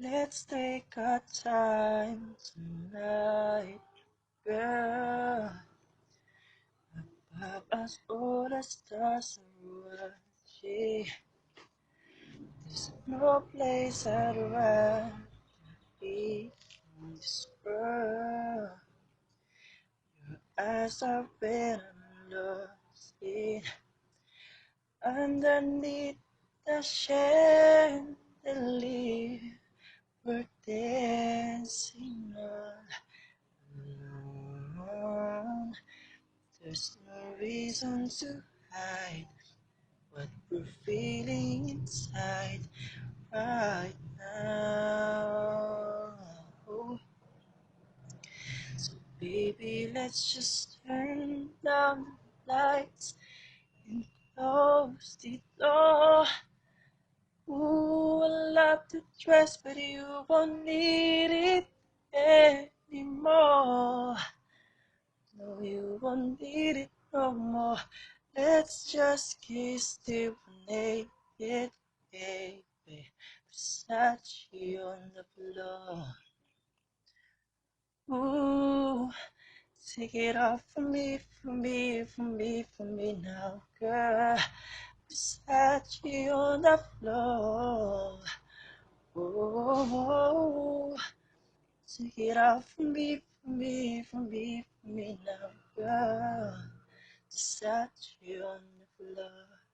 Let's take our time tonight, girl. Above us, all the stars are watching. There's no place I'd rather be in this world. Your eyes are and lost in underneath the chandelier. We're dancing all alone. There's no reason to hide what we're feeling inside right now. So, baby, let's just turn down the lights and close the door. Ooh, I love to dress, but you won't need it anymore. You won't need it no more. Let's just kiss till we're naked, baby. Versace on the floor. Ooh, take it off for me, for me, for me, for me now, girl. Versace on the floor. Oh, take it off for me, for me, for me, for me now, girl. Versace on the floor.